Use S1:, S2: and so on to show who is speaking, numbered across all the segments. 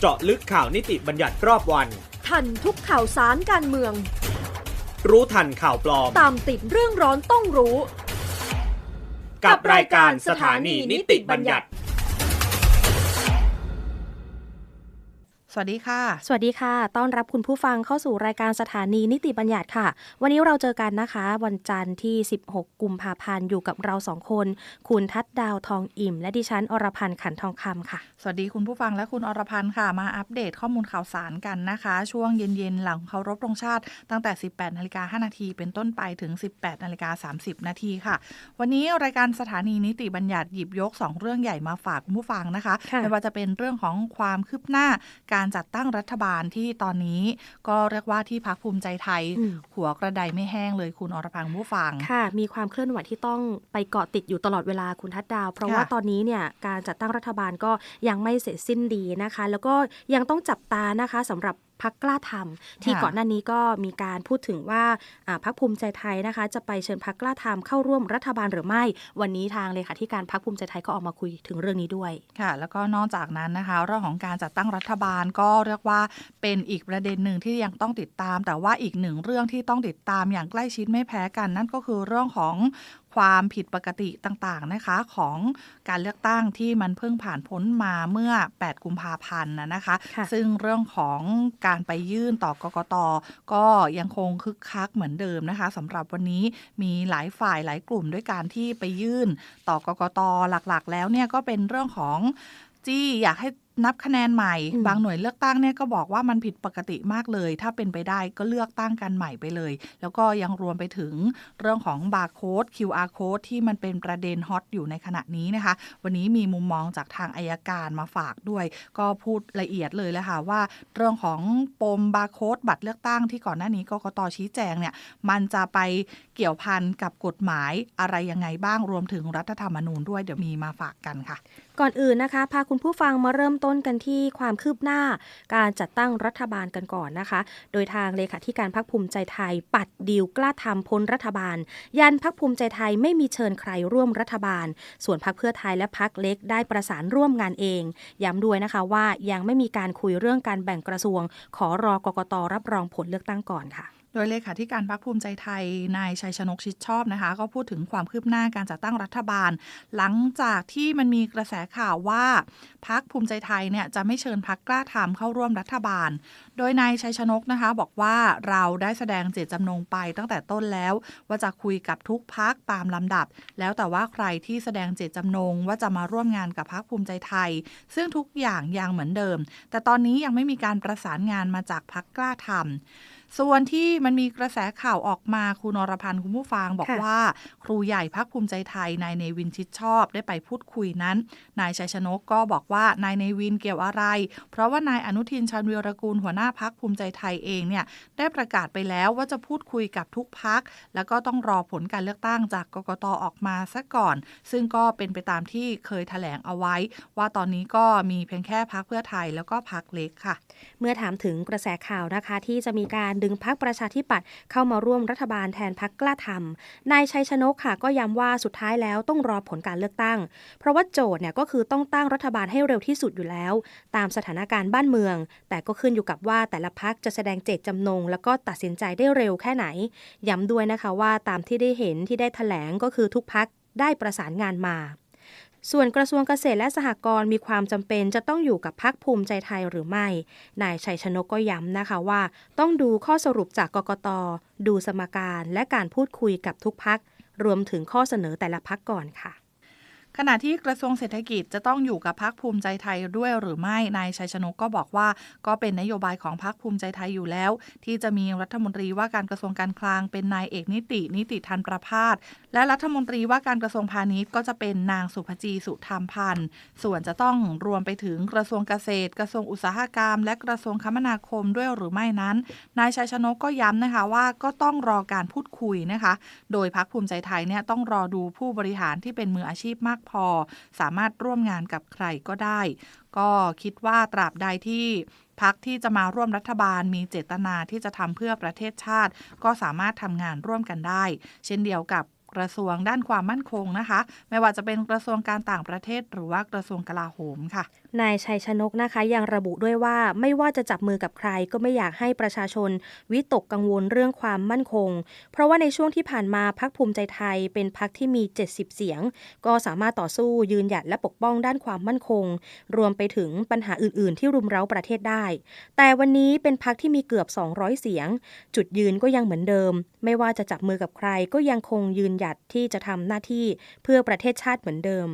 S1: เจาะลึกข่าวนิติบัญญัติรอบวัน
S2: ทันทุกข่าวสารการเมือง
S1: รู้ทันข่าวปลอม
S2: ตามติดเรื่องร้อนต้องรู้
S1: กับรายการสถานีนิติบัญญัติ
S3: วัสดีค่ะ
S4: สวัสดีค่ะ ต้อนรับคุณผู้ฟังเข้าสู่รายการสถานีนิติบัญญัติค่ะ วันนี้เราเจอกันนะคะ วันจันทร์ที่ 16 กุมภาพันธ์อยู่กับเราสองคน คุณทัดดาวทองอิ่ม และดิฉันอรพันธ์ขันทองคำค่ะ
S3: สวัสดีคุณผู้ฟังและคุณอรพันธ์ค่ะ มาอัปเดตข้อมูลข่าวสารกันนะคะ ช่วงเย็นๆหลังเคารพธงชาติตั้งแต่ 18นาฬิกา5นาทีเป็นต้นไปถึง 18นาฬิกา30นาทีค่ะ วันนี้รายการสถานีนิติบัญญัติหยิบยก 2 เรื่องใหญ่มาฝากคุณผู้ฟังนะคะ
S4: ค่ะ
S3: ไม่ว่าจะเป็นเรื่องของความคืบหน้าการจัดตั้งรัฐบาลที่ตอนนี้ก็เรียกว่าที่พักภูมิใจไทย
S4: อืม
S3: หัวกระไดไม่แห้งเลยคุณอรพันธ์คุณผู้ฟัง
S4: ค่ะ มีความเคลื่อนไหวที่ต้องไปเกาะติดอยู่ตลอดเวลาคุณทัดดาว เพราะว่า
S3: ค่ะ
S4: ตอนนี้เนี่ยการจัดตั้งรัฐบาลก็ยังไม่เสร็จสิ้นดีนะคะ แล้วก็ยังต้องจับตานะคะสำหรับ พักกล้าทำที่
S3: ค่ะ
S4: ก่อนหน้านี้ก็มีการพูดถึงว่าอ่าพักภูมิใจไทยนะคะ จะไปเชิญพักกล้าทำเข้าร่วมรัฐบาลหรือไม่ วันนี้ทางเลขาธิการพักภูมิใจไทยก็ออกมาคุยถึงเรื่องนี้ด้วย
S3: ค่ะ แล้วก็นอกจากนั้นนะคะ เรื่องของการจัดตั้งรัฐบาลก็เรียกว่าเป็นอีกประเด็นหนึ่งที่ยังต้องติดตาม แต่ว่าอีกหนึ่งเรื่องที่ต้องติดตามอย่างใกล้ชิดไม่แพ้กัน นั่นก็คือเรื่องของ ความผิดปกติต่างๆนะคะของการเลือกตั้งที่มันเพิ่งผ่านพ้นมาเมื่อ 8 กุมภาพันธ์นะนะคะ
S4: ค่ะ
S3: ซึ่งเรื่องของการไปยื่นต่อกกตก็ยังคงคึกคักเหมือนเดิมนะคะสำหรับวันนี้มีหลายฝ่ายหลายกลุ่มด้วยการที่ไปยื่นต่อกกตหลักๆ แล้วเนี่ยก็เป็นเรื่องของจี้อยากให้ นับคะแนนใหม่
S4: อืม
S3: บางหน่วยเลือกตั้งเนี่ยก็บอกว่ามันผิดปกติมากเลย ถ้าเป็นไปได้ก็เลือกตั้งกันใหม่ไปเลย แล้วก็ยังรวมไปถึงเรื่องของบาร์โค้ด QR code ที่มันเป็นประเด็นฮอตอยู่ในขณะนี้นะคะ วันนี้มีมุมมองจากทางอายการมาฝากด้วย ก็พูดละเอียดเลยเลยค่ะว่า เรื่องของปมบาร์โค้ดบัตรเลือกตั้งที่ก่อนหน้านี้กกตชี้แจงเนี่ยมันจะไปเกี่ยวพันกับกฎหมายอะไรยังไงบ้างรวมถึงรัฐธรรมนูญด้วยเดี๋ยวมีมาฝากกันค่ะ
S4: ก่อนอื่นนะคะ พาคุณผู้ฟังมาเริ่มต้น้นกันที่ความคืบหน้าการจัดตั้งรัฐบาลกันก่อนนะคะ โดยทางเลขาธิการพักภูมิใจไทย ปัดดีลกล้าทำพ้นรัฐบาล ยันพักภูมิใจไทยไม่มีเชิญใครร่วมรัฐบาล ส่วนพักเพื่อไทยและพักเล็กได้ประสานร่วมงานเอง ย้ำด้วยนะคะว่ายังไม่มีการคุยเรื่องการแบ่งกระทรวง ขอรอกกตรับรองผลเลือกตั้งก่อนค่ะ
S3: โดยเลขาธิการพรรคภูมิใจไทยนายชัยชนกชิดชอบนะคะ ก็พูดถึงความคืบหน้าการจัดตั้งรัฐบาล หลังจากที่มันมีกระแสข่าวว่าพรรคภูมิใจไทยเนี่ยจะไม่เชิญพรรคกล้าทำเข้าร่วมรัฐบาล โดยนายชัยชนกนะคะบอกว่าเราได้แสดงเจตจำนงไปตั้งแต่ต้นแล้ว ว่าจะคุยกับทุกพักตามลำดับ แล้วแต่ว่าใครที่แสดงเจตจำนงว่าจะมาร่วมงานกับพรรคภูมิใจไทย ซึ่งทุกอย่างยังเหมือนเดิม แต่ตอนนี้ยังไม่มีการประสานงานมาจากพรรคกล้าทำ ส่วนที่มันมีกระแสข่าวออกมาคุณนรพันธ์คุณผู้ฟังบอก
S4: ค่ะ
S3: ว่า ครูใหญ่พักภูมิใจไทยนายเนวินชิดชอบได้ไปพูดคุยนั้น นายชัยชนกก็บอกว่านายเนวินเกี่ยวอะไร เพราะว่านายอนุทินชาญวีรกูลหัวหน้าพักภูมิใจไทยเองเนี่ยได้ประกาศไปแล้วว่าจะพูดคุยกับทุกพัก แล้วก็ต้องรอผลการเลือกตั้งจากกกตออกมาซะก่อน ซึ่งก็เป็นไปตามที่เคยแถลงเอาไว้ ว่าตอนนี้ก็มีเพียงแค่พักเพื่อไทยแล้วก็พักเล็กค่ะ
S4: เมื่อถามถึงกระแสข่าวนะคะที่จะมีการดึงพักประชาธิปัตย์เข้ามาร่วมรัฐบาลแทนพักกล้าทำนายชัยชนกค่ะก็ย้ำว่าสุดท้ายแล้วต้องรอผลการเลือกตั้ง เพราะว่าโจทย์เนี่ยก็คือต้องตั้งรัฐบาลให้เร็วที่สุดอยู่แล้ว ตามสถานการณ์บ้านเมือง แต่ก็ขึ้นอยู่กับว่าแต่ละพักจะแสดงเจตจำนง แล้วก็ตัดสินใจได้เร็วแค่ไหน ย้ำด้วยนะคะว่าตามที่ได้เห็นที่ได้แถลงก็คือทุกพักได้ประสานงานมา ส่วนกระทรวงเกษตรและสหกรณ์มีความจำเป็นจะต้องอยู่กับพักภูมิใจไทยหรือไม่ นายชัยชนกก็ย้ำนะคะว่า ต้องดูข้อสรุปจากกกต ดูสมการและการพูดคุยกับทุกพักรวมถึงข้อเสนอแต่ละพักก่อนค่ะ
S3: ขณะที่กระทรวงเศรษฐกิจจะต้องอยู่กับพักภูมิใจไทยด้วยหรือไม่ นายชัยชนกก็บอกว่า ก็เป็นนโยบายของพักภูมิใจไทยอยู่แล้ว ที่จะมีรัฐมนตรีว่าการกระทรวงการคลัง เป็นนายเอกนิติ นิติทันประพาสและรัฐมนตรีว่าการกระทรวงพาณิชย์ก็จะเป็นนางสุภจีสุธรรมพันธ์ส่วนจะต้องรวมไปถึงกระทรวงเกษตร กระทรวงอุตสาหกรรม และกระทรวงคมนาคมด้วยหรือไม่นั้น นายชัยชนกก็ย้ำนะคะว่าก็ต้องรอการพูดคุยนะคะ โดยพักภูมิใจไทยเนี่ยต้องรอดูผู้บริหารที่เป็นมืออาชีพมากพอ สามารถร่วมงานกับใครก็ได้ ก็คิดว่าตราบใดที่พักที่จะมาร่วมรัฐบาลมีเจตนาที่จะทำเพื่อประเทศชาติ ก็สามารถทำงานร่วมกันได้ เช่นเดียวกับ กระทรวงด้านความมั่นคงนะคะ ไม่ว่าจะเป็นกระทรวงการต่างประเทศ หรือว่ากระทรวงกลาโหมค่ะ
S4: นายชัยชนกนะคะยังระบุด้วยว่าไม่ว่าจะจับมือกับใครก็ไม่อยากให้ประชาชน วิตกกังวลเรื่องความมั่นคง เพราะว่าในช่วงที่ผ่านมาพักภูมิใจไทยเป็นพักที่มี 70 เสียง ก็สามารถต่อสู้ยืนหยัดและปกป้องด้านความมั่นคง รวมไปถึงปัญหาอื่น ๆ ที่รุมเร้าประเทศได้ แต่วันนี้เป็นพักที่มีเกือบ 200 เสียง จุดยืนก็ยังเหมือนเดิม ไม่ว่าจะจับมือกับใครก็ยังคงยืนหยัดที่จะทำหน้าที่เพื่อประเทศชาติเหมือนเดิม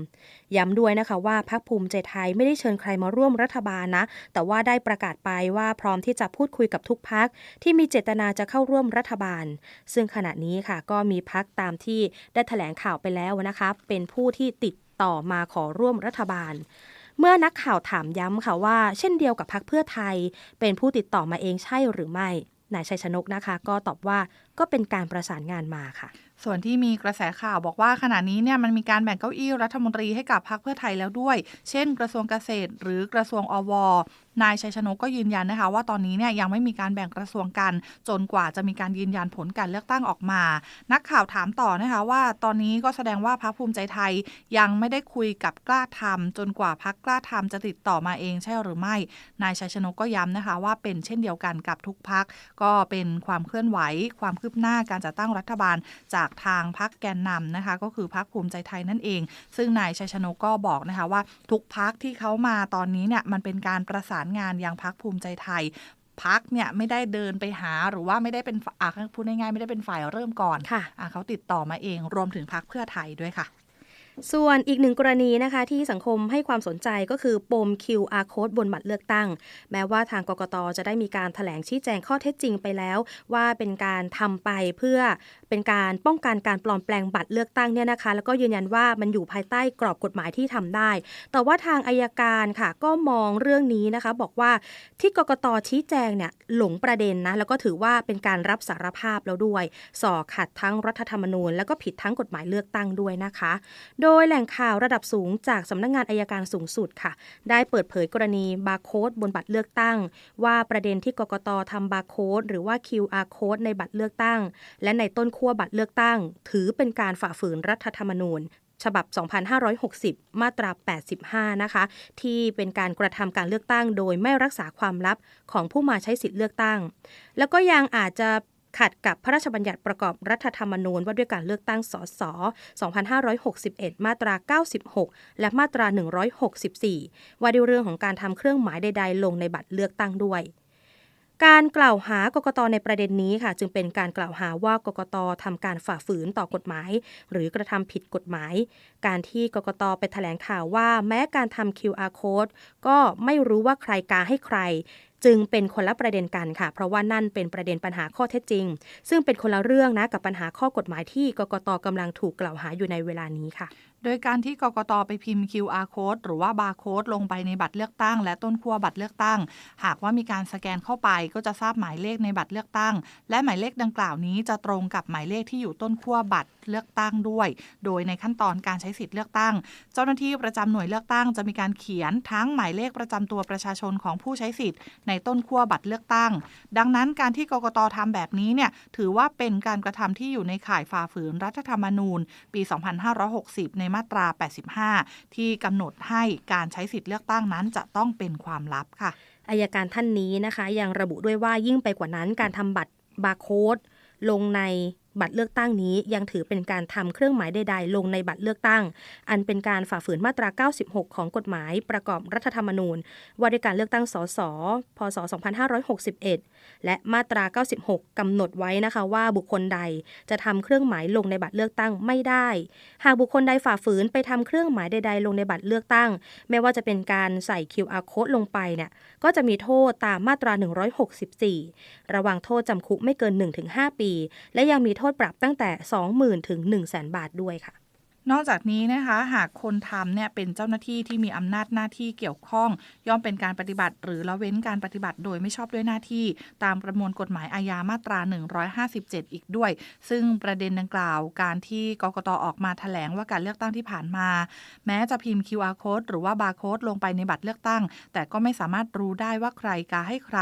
S4: ย้ำด้วยนะคะว่าพรรคภูมิใจไทยไม่ได้เชิญใครมาร่วมรัฐบาลนะ แต่ว่าได้ประกาศไปว่าพร้อมที่จะพูดคุยกับทุกพักที่มีเจตนาจะเข้าร่วมรัฐบาล ซึ่งขณะนี้ค่ะก็มีพักตามที่ได้แถลงข่าวไปแล้วนะคะเป็นผู้ที่ติดต่อมาขอร่วมรัฐบาลเมื่อนักข่าวถามย้ำค่ะว่า เช่นเดียวกับพักเพื่อไทย เป็นผู้ติดต่อมาเองใช่หรือไม่นายชัยชนกนะคะ ก็ตอบว่าก็เป็นการประสานงานมาค่ะ
S3: ส่วนที่มีกระแสข่าวบอกว่าขณะนี้เนี่ยมันมีการแบ่งเก้าอี้รัฐมนตรีให้กับพรรคเพื่อไทยแล้วด้วย เช่น กระทรวงเกษตร หรือกระทรวงอว นายชัยชนกก็ยืนยันนะคะ ว่าตอนนี้เนี่ยยังไม่มีการแบ่งกระทรวงกัน จนกว่าจะมีการยืนยันผลการเลือกตั้งออกมา นักข่าวถามต่อนะคะว่าตอนนี้ก็แสดงว่าพรรคภูมิใจไทยยังไม่ได้คุยกับกล้าทำจนกว่าพรรคกล้าทำจะติดต่อมาเองใช่หรือไม่ นายชัยชนกก็ย้ำนะคะว่าเป็นเช่นเดียวกันกับทุกพักก็เป็นความเคลื่อนไหว ความคืบหน้าการจัดตั้งรัฐบาลจากทางพักแกนนำนะคะ ก็คือพักภูมิใจไทยนั่นเอง ซึ่งนายชัยชนกก็บอกนะคะว่าทุกพักที่เขามาตอนนี้เนี่ยมันเป็นการประสานงานยังพักภูมิใจไทยพักเนี่ยไม่ได้เดินไปหาหรือว่าไม่ได้เป็นอะพูดง่ายๆไม่ได้เป็นฝ่ายเริ่มก่อน
S4: ค่ะ
S3: อะเขาติดต่อมาเองรวมถึงพักเพื่อไทยด้วยค่ะ
S4: ส่วนอีกหนึ่งกรณีนะคะที่สังคมให้ความสนใจก็คือปม QR code บนบัตรเลือกตั้ง แม้ว่าทางกกตจะได้มีการถแถลงชี้แจงข้อเท็จจริงไปแล้ว ว่าเป็นการทำไปเพื่อเป็นการป้องกันการปลอมแปลงบัตรเลือกตั้งเนี่ยนะคะ แล้วก็ยืนยันว่ามันอยู่ภายใต้กรอบกฎหมายที่ทำได้ แต่ว่าทางอายการค่ะก็มองเรื่องนี้นะคะ บอกว่าที่กกตชี้แจงเนี่ยหลงประเด็นนะแล้วก็ถือว่าเป็นการรับสารภาพแล้วด้วยส่อขัดทั้งรัฐธรรมนูญ แล้วก็ผิดทั้งกฎหมายเลือกตั้งด้วยนะคะโดยแหล่งข่าวระดับสูงจากสำนักงงานอายการสูงสุดค่ะ ได้เปิดเผยกรณีบาร์โค้ดบนบัตรเลือกตั้ง ว่าประเด็นที่กกตทำบาร์โค้ดหรือว่า QR code ในบัตรเลือกตั้ง และในต้นขั้วบัตรเลือกตั้ง ถือเป็นการฝ่าฝืนรัฐธรรมนูญฉบับ 2560 มาตรา 85 นะคะ ที่เป็นการกระทำการเลือกตั้ง โดยไม่รักษาความลับของผู้มาใช้สิทธิ์เลือกตั้ง แล้วก็ยังอาจจะ ขัดกับพระราชบัญญัติประกอบรัฐธรรมนูญว่าด้วยการเลือกตั้งสส2561 มาตรา 96 และมาตรา 164 ว่าด้วยเรื่องของการทำเครื่องหมายใด ๆ ลงในบัตรเลือกตั้งด้วยการกล่าวหากกตในประเด็นนี้ค่ะ จึงเป็นการกล่าวหาว่ากกตทำการฝ่าฝืนต่อกฎหมาย หรือกระทำผิดกฎหมาย การที่กกตไปแถลงข่าวว่า แม้การทำ QR code ก็ไม่รู้ว่าใครกาให้ใคร จึงเป็นคนละประเด็นกันค่ะ เพราะว่านั่นเป็นประเด็นปัญหาข้อเท็จจริง ซึ่งเป็นคนละเรื่องนะกับปัญหาข้อกฎหมายที่กกตกำลังถูกกล่าวหาอยู่ในเวลานี้ค่ะ
S3: โดยการที่กกตไปพิมพ์ QR code หรือว่า barcode ลงไปในบัตรเลือกตั้ง และต้นขั้วบัตรเลือกตั้ง หากว่ามีการสแกนเข้าไปก็จะทราบหมายเลขในบัตรเลือกตั้ง และหมายเลขดังกล่าวนี้จะตรงกับหมายเลขที่อยู่ต้นขั้วบัตรเลือกตั้งด้วย โดยในขั้นตอนการใช้สิทธิ์เลือกตั้ง เจ้าหน้าที่ประจำหน่วยเลือกตั้งจะมีการเขียนทั้งหมายเลขประจำตัวประชาชนของผู้ใช้สิทธิ์ในต้นขั้วบัตรเลือกตั้ง ดังนั้นการที่กกตทำแบบนี้เนี่ยถือว่าเป็นการกระทำที่อยู่ในข่ายฝ่าฝืนรัฐธรรมนูญ ปี 2560 ในมาตรา 85 ที่กำหนดให้การใช้สิทธิ์เลือกตั้งนั้นจะต้องเป็นความลับค่ะ
S4: อายการท่านนี้นะคะ ยังระบุด้วยว่ายิ่งไปกว่านั้นการทำบัตรบาร์โค้ดลงใน บัตรเลือกตั้งนี้ยังถือเป็นการทำเครื่องหมายใด ๆ ลงในบัตรเลือกตั้ง อันเป็นการฝ่าฝืนมาตรา 96 ของกฎหมายประกอบรัฐธรรมนูญ ว่าด้วยการเลือกตั้งสสพศ 2561 และมาตรา 96กำหนดไว้นะคะว่าบุคคลใดจะทำเครื่องหมายลงในบัตรเลือกตั้งไม่ได้ หากบุคคลใดฝ่าฝืนไปทำเครื่องหมายใด ๆ ลงในบัตรเลือกตั้ง ไม่ว่าจะเป็นการใส่ QR code ลงไปเนี่ยก็จะมีโทษตามมาตรา 164 ระวังโทษจำคุกไม่เกิน 1-5 ปี และยังมีโทษปรับตั้งแต่ 20,000 ถึง 100,000บาทด้วยค่ะ
S3: นอกจากนี้นะคะหากคนทำเนี่ยเป็นเจ้าหน้าที่ที่มีอำนาจหน้าที่เกี่ยวข้อง ย่อมเป็นการปฏิบัติ หรือละเว้นการปฏิบัติโดยไม่ชอบด้วยหน้าที่ ตามประมวลกฎหมายอาญามาตรา 157 อีกด้วย ซึ่งประเด็นดังกล่าว การที่กกตออกมาแถลงว่าการเลือกตั้งที่ผ่านมา แม้จะพิมพ์ QR code หรือว่า barcode ลงไปในบัตรเลือกตั้ง แต่ก็ไม่สามารถรู้ได้ว่าใครกาให้ใคร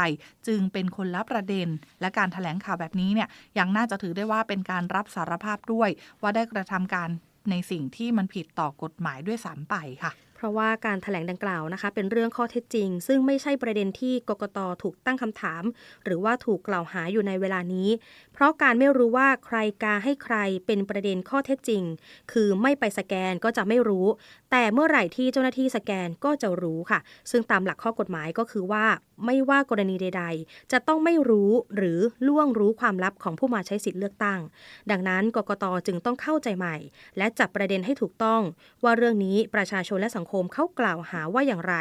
S3: จึงเป็นคนละประเด็น และการแถลงข่าวแบบนี้เนี่ยยังน่าจะถือได้ว่าเป็นการรับสารภาพด้วย ว่าได้กระทำการ ในสิ่งที่มันผิดต่อกฎหมายด้วยซ้ำไปค่ะ
S4: ราะว่าการถแถลงดังกล่าวนะคะ เป็นเรื่องข้อเท็จจริง ซึ่งไม่ใช่ประเด็นที่กกตถูกตั้งคำถาม หรือว่าถูกกล่าวหาอยู่ในเวลานี้ เพราะการไม่รู้ว่าใครกาให้ใครเป็นประเด็นข้อเท็จจริง คือไม่ไปสแกนก็จะไม่รู้ แต่เมื่อไหร่ที่เจ้าหน้าที่สแกนก็จะรู้ค่ะ ซึ่งตามหลักข้อกฎหมายก็คือว่า ไม่ว่ากรณีใด ๆ จะต้องไม่รู้หรือล่วงรู้ความลับของผู้มาใช้สิทธิ์เลือกตั้ง ดังนั้นกกตจึงต้องเข้าใจใหม่ และจับประเด็นให้ถูกต้อง ว่าเรื่องนี้ประชาชนและสังคมเขากล่าวหาว่าอย่างไร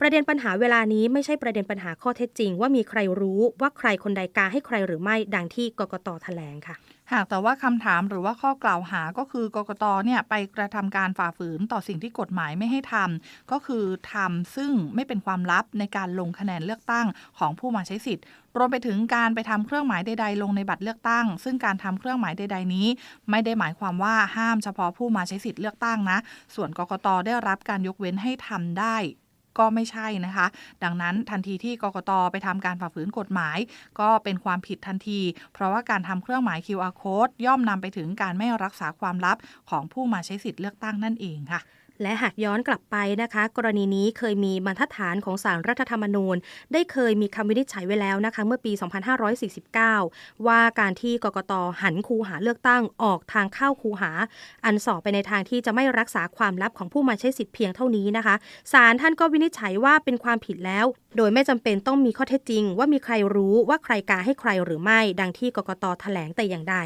S4: ประเด็นปัญหาเวลานี้ไม่ใช่ประเด็นปัญหาข้อเท็จจริง ว่ามีใครรู้ว่าใครคนใดกาให้ใครหรือไม่ดังที่กกตแถลงค่ะ
S3: หากแต่ว่าคำถามหรือว่าข้อกล่าวหาก็คือกกตเนี่ยไปกระทำการฝ่าฝืนต่อสิ่งที่กฎหมายไม่ให้ทำก็คือทำซึ่งไม่เป็นความลับในการลงคะแนนเลือกตั้งของผู้มาใช้สิทธิ์ รวมไปถึงการไปทำเครื่องหมายใดๆ ลงในบัตรเลือกตั้ง ซึ่งการทำเครื่องหมายใด ๆ นี้ ไม่ได้หมายความว่าห้ามเฉพาะผู้มาใช้สิทธิ์เลือกตั้งนะ ส่วนกกตได้รับการยกเว้นให้ทำได้ ก็ไม่ใช่นะคะ ดังนั้นทันทีที่กกตไปทำการฝ่าฝืนกฎหมาย ก็เป็นความผิดทันที เพราะว่าการทำเครื่องหมาย QR code ย่อมนำไปถึงการไม่รักษาความลับของผู้มาใช้สิทธิ์เลือกตั้งนั่นเองค่ะ
S4: และหากย้อนกลับไปนะคะ กรณีนี้เคยมีบรรทัดฐานของสารรัฐธรรมนูญ ได้เคยมีคำวินิจฉัยไว้แล้วนะคะ เมื่อปี 2549 ว่าการที่กกตหันคูหาเลือกตั้งออกทางเข้าคูหา อันสอบไปในทางที่จะไม่รักษาความลับของผู้มาใช้สิทธิ์เพียงเท่านี้นะคะศาลท่านก็วินิจฉัยว่าเป็นความผิดแล้ว โดยไม่จำเป็นต้องมีข้อเท็จจริง ว่ามีใครรู้ว่าใครกาให้ใครหรือไม่ ดังที่กกตแถลงแต่อย่างใด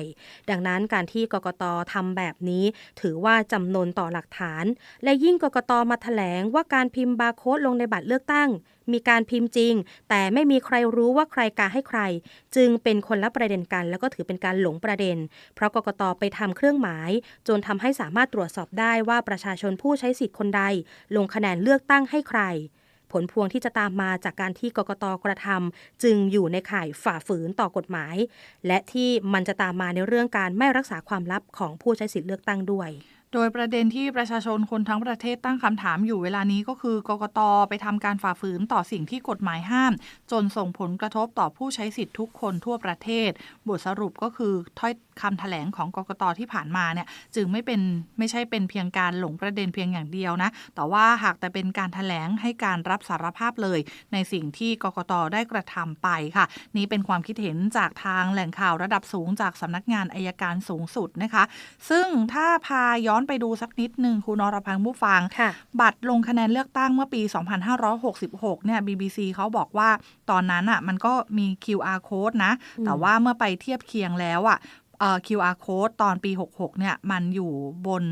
S4: ดังนั้นการที่กกตทำแบบนี้ ถือว่าจำนนต่อหลักฐาน และยิ่งกกตมาแถลงว่าการพิมพ์บาร์โค้ดลงในบัตรเลือกตั้ง มีการพิมพ์จริง แต่ไม่มีใครรู้ว่าใครกาให้ใคร จึงเป็นคนละประเด็นกัน แล้วก็ถือเป็นการหลงประเด็น เพราะกกตไปทำเครื่องหมาย จนทำให้สามารถตรวจสอบได้ว่าประชาชนผู้ใช้สิทธิ์คนใด ลงคะแนนเลือกตั้งให้ใคร ผลพวงที่จะตามมาจากการที่กกตกระทำจึงอยู่ในข่ายฝ่าฝืนต่อกฎหมาย และที่มันจะตามมาในเรื่องการไม่รักษาความลับของผู้ใช้สิทธิ์เลือกตั้งด้วย
S3: โดยประเด็นที่ประชาชนคนทั้งประเทศตั้งคำถามอยู่เวลานี้ก็คือกกตไปทำการฝ่าฝืนต่อสิ่งที่กฎหมายห้าม จนส่งผลกระทบต่อผู้ใช้สิทธิ์ทุกคนทั่วประเทศ บทสรุปก็คือถ้อยคำแถลงของกกตที่ผ่านมาเนี่ยจึงไม่เป็นไม่ใช่เป็นเพียงการหลงประเด็นเพียงอย่างเดียวนะ แต่ว่าหากแต่เป็นการแถลงให้การรับสารภาพเลย ในสิ่งที่กกตได้กระทำไปค่ะ นี่เป็นความคิดเห็นจากทางแหล่งข่าวระดับสูงจากสำนักงานอายการสูงสุดนะคะ ซึ่งถ้าพาย้อนไปดูสักนิดหนึ่งคุณนรพังค์ผู้ฟัง
S4: ค่ะ
S3: บัตรลงคะแนนเลือกตั้งเมื่อปี 2566 เนี่ย BBC เขาบอกว่าตอนนั้นอะมันก็มี QR code นะ
S4: อืม
S3: แต่ว่าเมื่อไปเทียบเคียงแล้วอะเอ่อ QR code ตอนปี 66 เนี่ย มันอยู่บน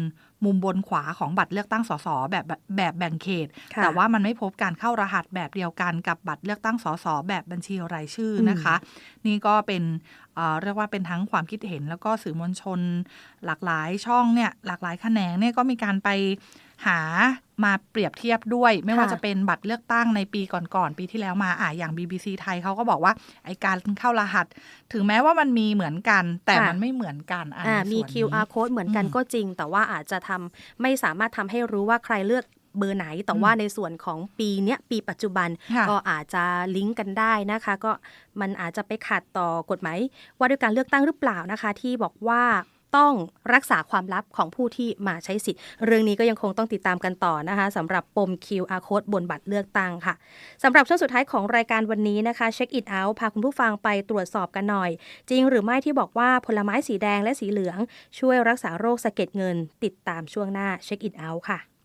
S3: มุมบนขวาของบัตรเลือกตั้งสสแบบแบบแบบแบ่งเขต
S4: ค่ะ
S3: แต่ว่ามันไม่พบการเข้ารหัสแบบเดียวกันกับบัตรเลือกตั้งสสแบบบัญชีรายชื่อนะคะ นี่ก็เป็นเอ่อเรียกว่าเป็นทั้งความคิดเห็นแล้วก็สื่อมวลชน หลากหลายช่องเนี่ยหลากหลายแขนงเนี่ยก็มีการไป หามาเปรียบเทียบด้วย ไม่ว่า
S4: ค่ะ
S3: จะเป็นบัตรเลือกตั้งในปีก่อนๆปีที่แล้วมาอะอย่าง BBC ไทยเขาก็บอกว่าไอการเข้ารหัส ถึงแม้ว่ามันมีเหมือนกัน แต่
S4: ค่ะ
S3: มันไม่เหมือนกันอัน
S4: อ่า
S3: ใน
S4: มี
S3: ส่วนนี้
S4: QR code เหมือนกัน
S3: อืม
S4: ก็จริง แต่ว่าอาจจะทำไม่สามารถทำให้รู้ว่าใครเลือกเบอร์ไหน แต่
S3: อืม
S4: ว่าในส่วนของปีเนี้ยปีปัจจุบัน
S3: ค่ะ
S4: ก็อาจจะลิงก์กันได้นะคะ ก็มันอาจจะไปขัดต่อกฎหมายว่าด้วยการเลือกตั้งหรือเปล่านะคะ ที่บอกว่า ต้องรักษาความลับของผู้ที่มาใช้สิทธิ์ เรื่องนี้ก็ยังคงต้องติดตามกันต่อนะคะสำหรับปม QR code บนบัตรเลือกตั้งค่ะสำหรับช่วงสุดท้ายของรายการวันนี้นะคะเช็คอินเอาพาคุณผู้ฟังไปตรวจสอบกันหน่อย จริงหรือไม่ที่บอกว่าผลไม้สีแดงและสีเหลือง ช่วยรักษาโรคสะเก็ดเงิน ติดตามช่วงหน้าเช็คอินเอาค่ะ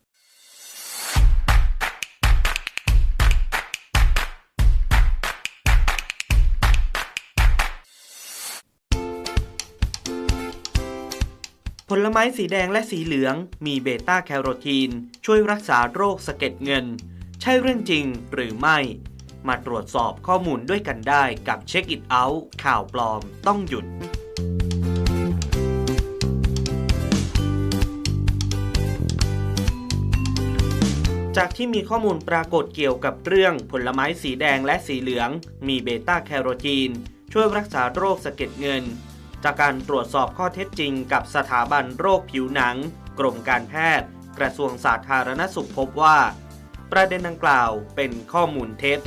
S1: ผลไม้สีแดงและสีเหลืองมีเบต้าแคโรทีน ช่วยรักษาโรคสะเก็ดเงิน ใช่เรื่องจริงหรือไม่ มาตรวจสอบข้อมูลด้วยกันได้กับเช็คอิทเอาข่าวปลอมต้องหยุด จากที่มีข้อมูลปรากฏเกี่ยวกับเรื่องผลไม้สีแดงและสีเหลือง มีเบต้าแคโรทีน ช่วยรักษาโรคสะเก็ดเงิน จากการตรวจสอบข้อเท็จจริงกับสถาบันโรคผิวหนัง กรมการแพทย์ กระทรวงสาธารณสุขพบว่า ประเด็นดังกล่าวเป็นข้อมูลเท็จ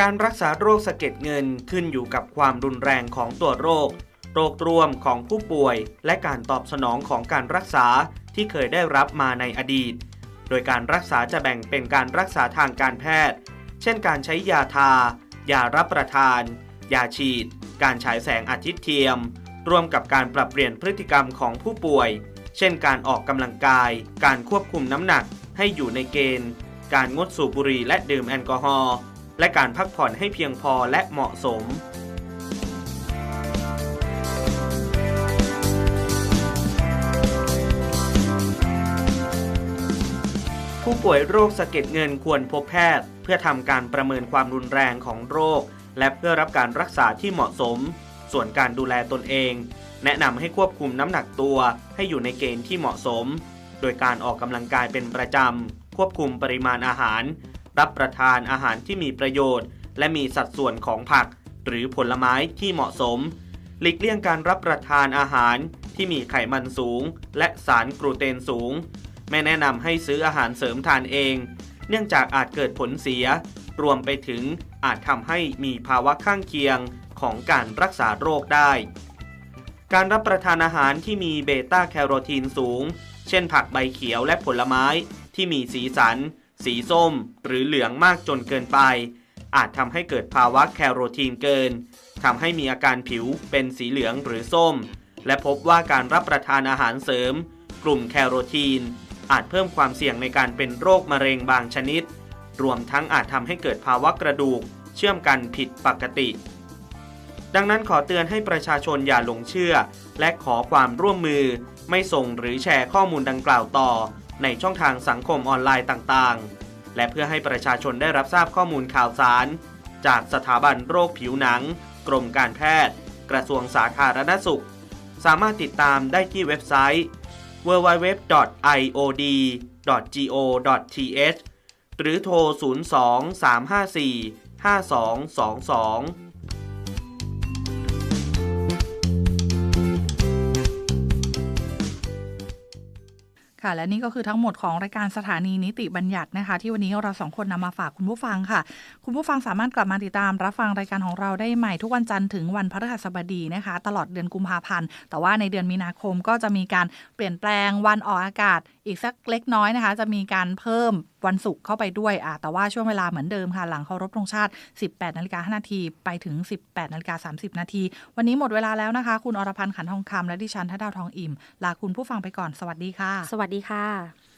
S1: การรักษาโรคสะเก็ดเงินขึ้นอยู่กับความรุนแรงของตัวโรค โรครวมของผู้ป่วย และการตอบสนองของการรักษาที่เคยได้รับมาในอดีต โดยการรักษาจะแบ่งเป็นการรักษาทางการแพทย์ เช่นการใช้ยาทา ยารับประทาน ยาฉีด การฉายแสงอาทิตย์เทียม ร่วมกับการปรับเปลี่ยนพฤติกรรมของผู้ป่วย เช่นการออกกำลังกาย การควบคุมน้ำหนักให้อยู่ในเกณฑ์ การงดสูบบุหรี่และดื่มแอลกอฮอล์ และการพักผ่อนให้เพียงพอและเหมาะสม ผู้ป่วยโรคสะเก็ดเงินควรพบแพทย์ เพื่อทำการประเมินความรุนแรงของโรค และเพื่อรับการรักษาที่เหมาะสม ส่วนการดูแลตนเอง แนะนำให้ควบคุมน้ำหนักตัวให้อยู่ในเกณฑ์ที่เหมาะสม โดยการออกกำลังกายเป็นประจำ ควบคุมปริมาณอาหาร รับประทานอาหารที่มีประโยชน์ และมีสัดส่วนของผัก หรือผลไม้ที่เหมาะสม หลีกเลี่ยงการรับประทานอาหารที่มีไขมันสูง และสารกลูเตนสูง ไม่แนะนำให้ซื้ออาหารเสริมทานเอง เนื่องจากอาจเกิดผลเสีย รวมไปถึงอาจทำให้มีภาวะข้างเคียงของการรักษาโรคได้ การรับประทานอาหารที่มีเบต้าแคโรทีนสูง เช่นผักใบเขียวและผลไม้ที่มีสีสัน สีส้ม หรือเหลืองมากจนเกินไป อาจทำให้เกิดภาวะแคโรทีนเกินทำให้มีอาการผิวเป็นสีเหลืองหรือส้ม และพบว่าการรับประทานอาหารเสริม กลุ่มแคโรทีน อาจเพิ่มความเสี่ยงในการเป็นโรคมะเร็งบางชนิด รวมทั้งอาจทำให้เกิดภาวะกระดูก เชื่อมกันผิดปกติ ดังนั้นขอเตือนให้ประชาชนอย่าหลงเชื่อ และขอความร่วมมือ ไม่ส่งหรือแชร์ข้อมูลดังกล่าวต่อ ในช่องทางสังคมออนไลน์ต่างๆ และเพื่อให้ประชาชนได้รับทราบข้อมูลข่าวสาร จากสถาบันโรคผิวหนัง กรมการแพทย์ กระทรวงสาธารณสุข สามารถติดตามได้ที่เว็บไซต์ www.iod.go.th หรือโทร 02 354 5222
S3: ค่ะ และนี่ก็คือทั้งหมดของรายการสถานีนิติบัญญัตินะคะ ที่วันนี้เราสองคนนำมาฝากคุณผู้ฟังค่ะ คุณผู้ฟังสามารถกลับมาติดตาม รับฟังรายการของเราได้ใหม่ทุกวันจันทร์ถึงวันพฤหัสบดีนะคะ ตลอดเดือนกุมภาพันธ์แต่ว่าในเดือนมีนาคมก็จะมีการเปลี่ยนแปลงวันออกอากาศ อีกสักเล็กน้อยนะคะ จะมีการเพิ่มวันศุกร์เข้าไปด้วยอะแต่ว่าช่วงเวลาเหมือนเดิมค่ะ หลังเคารพธงชาติ 18นาฬิกา5นาทีไปถึง 18นาฬิกา30 นาที วันนี้หมดเวลาแล้วนะคะ คุณอรพันธ์ขันทองคำและดิฉันทัดดาวทองอิ่ม ลาคุณผู้ฟังไปก่อนสวัสดีค่ะ
S4: สวัสดีค่ะ